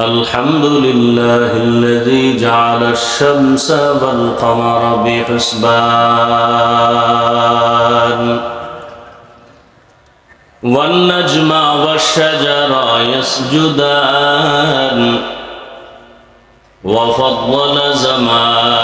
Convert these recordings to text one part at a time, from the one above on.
الحمد لله الذي جعل الشمس والقمر بحسبان والنجم والشجر يسجدان وفضل زمانا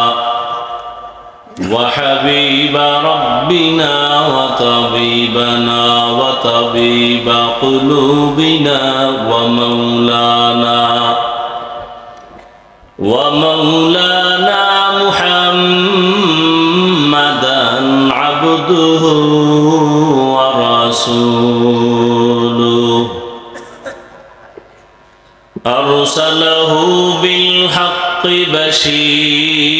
وحبيب ربنا وطبيبنا وطبيب قلوبنا ومولانا ومولانا محمدا عبده ورسوله أرسله بالحق بشيرا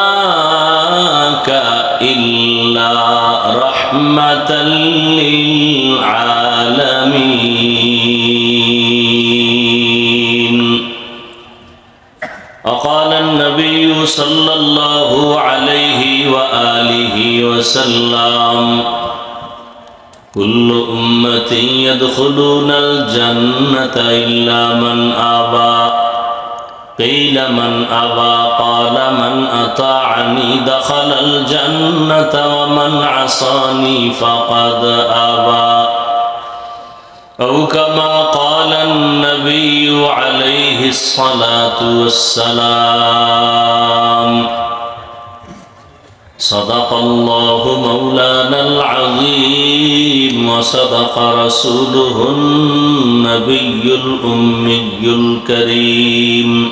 رحمة للعالمين. وقال النبي صلى الله عليه وآله وسلم كل أمة يدخلون الجنة إلا من أبى. قيل من أبى قال من أطاعني دخل الجنة ومن عصاني فقد أبى. أو كما قال النبي عليه الصلاة والسلام. صدق الله مولانا العظيم وصدق رسوله النبي الأمي الكريم.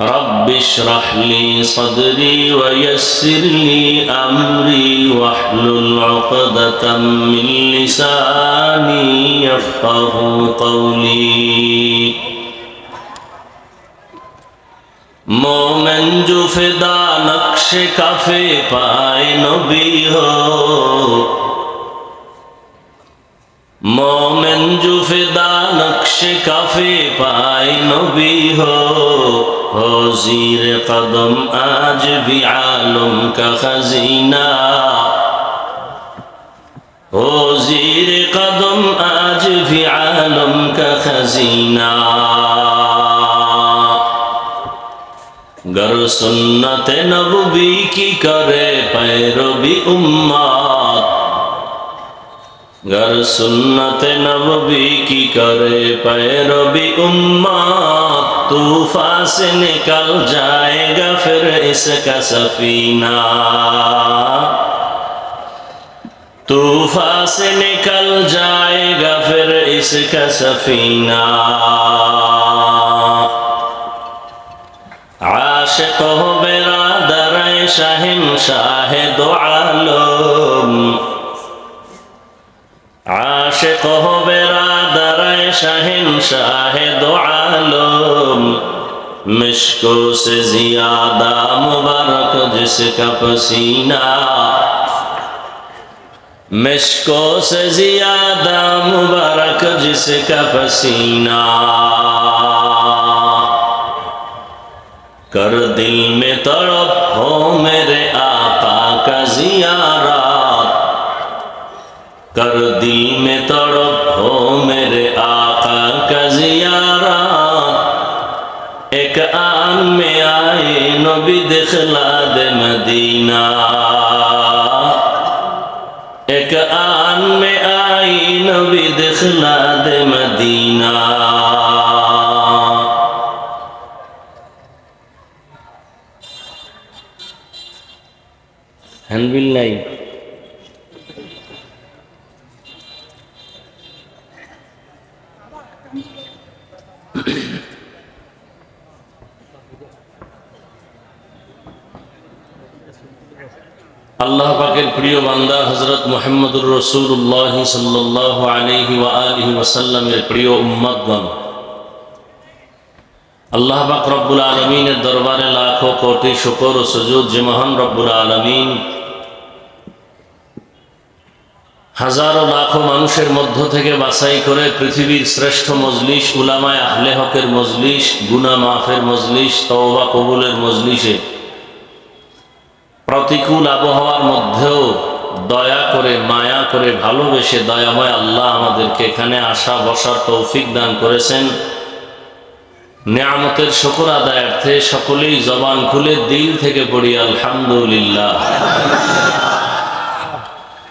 رب اشرح لي صدري ويسر لي أمري واحلل عقدة من لساني يفقه قولي. مومن جو فدا نقش كافي پائے نبی ہو. مومن جو فدا نقش كافي پائے نبی ہو. ہو زیر قدم آج بھی عالم کا خزینہ ہو زیر قدم آج بھی عالم کا خزینہ گر سنت نبوی کی کرے پیروی امہ گر سنت نبوی کی کرے پیروی امت طوفان سے نکل جائے گا پھر اس کا سفینہ طوفان سے نکل جائے گا پھر اس کا سفینہ عاشق ہو برادر شاہم شاہ دو عالم আশেক হবেরা দারায় শাহিন শাহেদ আলম مشکو سے زیادہ مبارک جس کا پسینہ مشکو سے زیادہ مبارک جس کا پسینہ کر دل میں تڑپ کر دل میں تڑپ ہو میرے آقا کا زیارہ ایک آن میں آئے نبی دخلا دے مدینہ ایک آن میں آئی نبی دخلا دے مدینہ আল্লাহ পাকের প্রিয় বান্দা হজরত মোহাম্মদুর রসুল্লাহ সাল্লাহ আলহি ওয়া আলহি ওয়াসাল্লামের প্রিয় উম্মদগণ আল্লাহ পাক রব্বুল আলমিনের দরবারে লাখো কোটি শুকর ও সুজুদ যে মহান রব্বুল আলমিন হাজারো লাখো মানুষের মধ্য থেকে বাছাই করে পৃথিবীর শ্রেষ্ঠ মজলিস, উলামায় আহলে হকের মজলিস, গুনা মাফের মজলিস, তওবা কবুলের মজলিসে প্রতিকূল আবহাওয়ার মধ্যেও দয়া করে, মায়া করে, ভালোবেসে, দয়াময় আল্লাহ আমাদেরকে এখানে আসা, বসার তৌফিক দান করেছেন। নেয়ামতের শকর আদায়ার্থে সকলেই জবান খুলে দিল থেকে পড়ি, আলহামদুলিল্লাহ।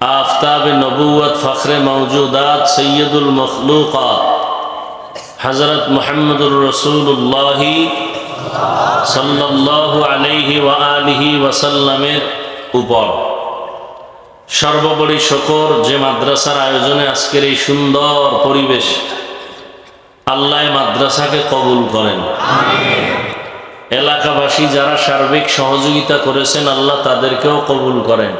آفتاب نبوت فخر موجودات سید المخلوقات حضرت محمد الرسول الله সাল্লাল্লাহু আলাইহি ওয়া আলিহি ওয়াসাল্লামের উপর সর্বোপরি শকর যে মাদ্রাসার আয়োজনে আজকের এই সুন্দর পরিবেশ আল্লাহ মাদ্রাসাকে কবুল করেন এলাকাবাসী যারা সার্বিক সহযোগিতা করেছেন আল্লাহ তাদেরকেও কবুল করেন